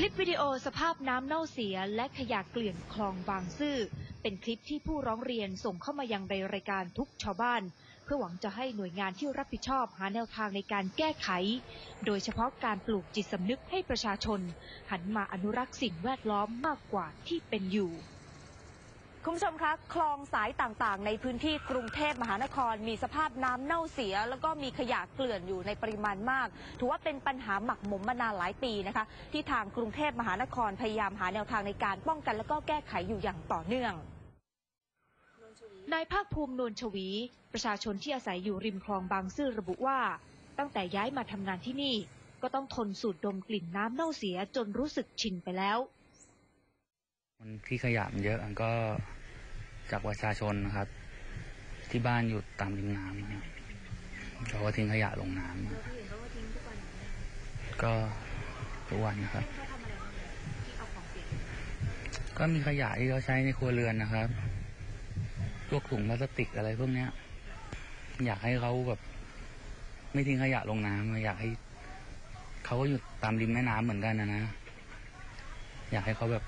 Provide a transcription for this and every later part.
คลิปวิดีโอสภาพน้ำเน่าเสียและขยะเกลื่อนคลองบางซื่อ เป็นคลิปที่ผู้ร้องเรียนส่งเข้ามายังในรายการทุกชาวบ้าน เพื่อหวังจะให้หน่วยงานที่รับผิดชอบหาแนวทางในการแก้ไข โดยเฉพาะการปลูกจิตสำนึกให้ประชาชน หันมาอนุรักษ์สิ่งแวดล้อมมากกว่าที่เป็นอยู่ คุณผู้ชมคะคลองสายต่างๆ ในพื้นที่กรุงเทพมหานคร มีสภาพน้ำเน่าเสีย แล้วก็มีขยะเกลื่อนอยู่ในปริมาณมาก ถือว่าเป็นปัญหาหมักหมมมานานหลายปีนะคะ ที่ทางกรุงเทพมหานครพยายามหาแนวทางในการป้องกัน และก็แก้ไขอยู่อย่างต่อเนื่อง นายภาคภูมินวลชวี ประชาชนที่อาศัยอยู่ริมคลองบางซื่อระบุว่า ตั้งแต่ย้ายมาทำงานที่นี่ ก็ต้องทนสูดดมกลิ่นน้ำเน่าเสียจนรู้สึกชินไปแล้ว มันที่ขยะมันเยอะมันก็ จากประชาชนนะครับ ที่บ้านอยู่ตามริมน้ำนะเขาก็ทิ้งขยะลงน้ำนะก็ทุกวันนะครับ ก็มีขยะที่เขาใช้ในครัวเรือนนะครับพวกถุงพลาสติกอะไรพวกเนี้ย อยากให้เขาแบบ ไม่ทิ้งขยะลงน้ำอยากให้เขาก็อยู่ตามริมแม่น้ำเหมือนกันนะนะ อยากให้เขาแบบ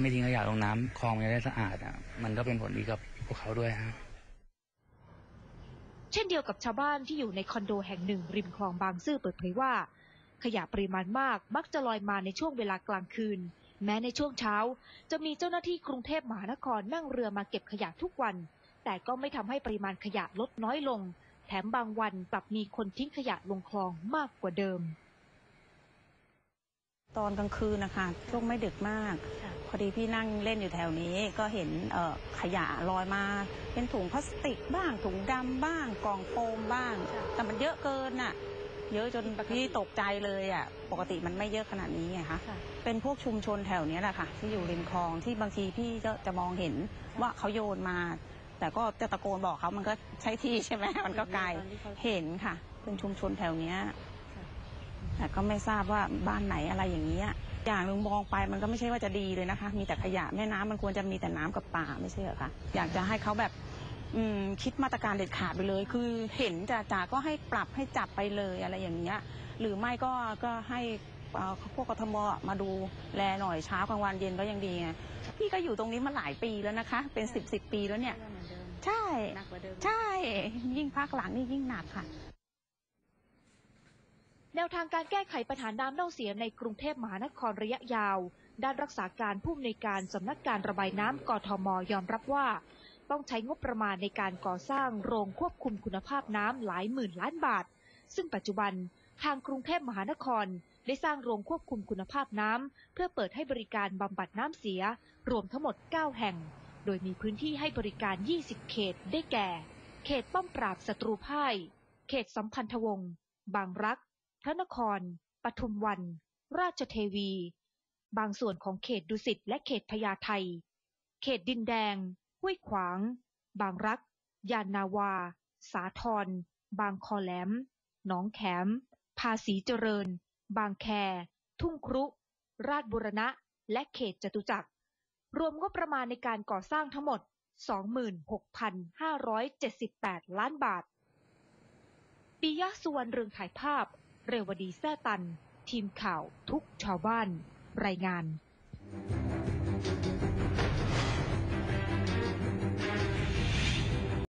ไม่ทิ้งขยะลงน้ำคลองมันจะได้สะอาดอะมันก็เป็นผลดีกับพวกเขาด้วยฮะเช่นเดียวกับชาวบ้านที่อยู่ในคอนโดแห่งหนึ่งริมคลองบางซื่อเปิดเผยว่า ขยะปริมาณมากมักจะลอยมาในช่วงเวลากลางคืน แม้ในช่วงเช้า จะมีเจ้าหน้าที่กรุงเทพมหานครนั่งเรือมาเก็บขยะทุกวัน แต่ก็ไม่ทำให้ปริมาณขยะลดน้อยลง แถมบางวันกลับมีคนทิ้งขยะลงคลองมากกว่าเดิม ตอนกลางคืนนะคะช่วงไม่ดึกมาก พอดีพี่นั่งเล่นอยู่แถวนี้ก็เห็นเอ่อขยะลอยมา เป็นถุงพลาสติกบ้าง ถุงดำบ้าง กล่องโฟมบ้าง แต่มันเยอะเกินน่ะ เยอะจนพี่ตกใจเลยอะ ปกติมันไม่เยอะขนาดนี้ไงคะ เป็นพวกชุมชนแถวเนี้ยแหละค่ะ ที่อยู่ริมคลองที่บางทีพี่ก็จะมองเห็นว่าเขาโยนมา แต่ก็จะตะโกนบอกเขามันก็ใช่ที่ใช่ไหมมันก็ไกลเห็นค่ะ เป็นชุมชนแถวเนี้ย แต่ก็ไม่ทราบว่าบ้านไหนอะไรอย่างเงี้ยอย่างหนึ่งมองไปมันก็ไม่ใช่ว่าจะดีเลยนะคะ มีแต่ขยะแม่น้ำมันควรจะมีแต่น้ำกับป่าไม่ใช่เหรอคะอยากจะให้เขาแบบอืมคิดมาตรการเด็ดขาดไปเลย คือเห็นจ่าจ่าก็ให้ปรับให้จับไปเลยอะไรอย่างเงี้ยหรือไม่ก็ก็ให้เอ่อพวกกทมมาดูแลหน่อยเช้ากลางวันเย็นก็ยังดีไงพี่ก็อยู่ตรงนี้มาหลายปีแล้วนะคะ เป็นสิบสิบปีแล้วเนี่ย ใช่ใช่ ยิ่งพักหลังนี่ยิ่งหนักค่ะ แนวทางการแก้ไขปัญหาน้ำเน่าเสียในกรุงเทพมหานครระยะยาว ด้านรักษาการผู้อำนวยการสำนักการระบายน้ำกทมยอมรับว่า ต้องใช้งบประมาณในการก่อสร้างโรงควบคุมคุณภาพน้ำหลายหมื่นล้านบาท ซึ่งปัจจุบันทางกรุงเทพมหานครได้สร้างโรงควบคุมคุณภาพน้ำเพื่อเปิดให้บริการบำบัดน้ำเสีย รวมทั้งหมด 9 แห่ง โดยมีพื้นที่ให้บริการ 20 เขต ได้แก่ เขตป้อมปราบศัตรูพ่าย เขตสัมพันธวงศ์ บางรัก พระนคร ปทุมวัน ราชเทวี บางส่วนของเขตดุสิตและเขตพญาไทเขตดินแดง ห้วยขวาง บางรัก ยานนาวา สาทร บางคอแหลม หนองแขม ภาษีเจริญ บางแค ทุ่งครุ ราชบุรณะ และเขตจตุจักร รวมงบประมาณในการก่อสร้างทั้งหมด 26,578 ล้านบาทปิยะสุวรรณเรืองถ่ายภาพ เรวดีแซ่ตัน ทีมข่าวทุกชาวบ้าน รายงาน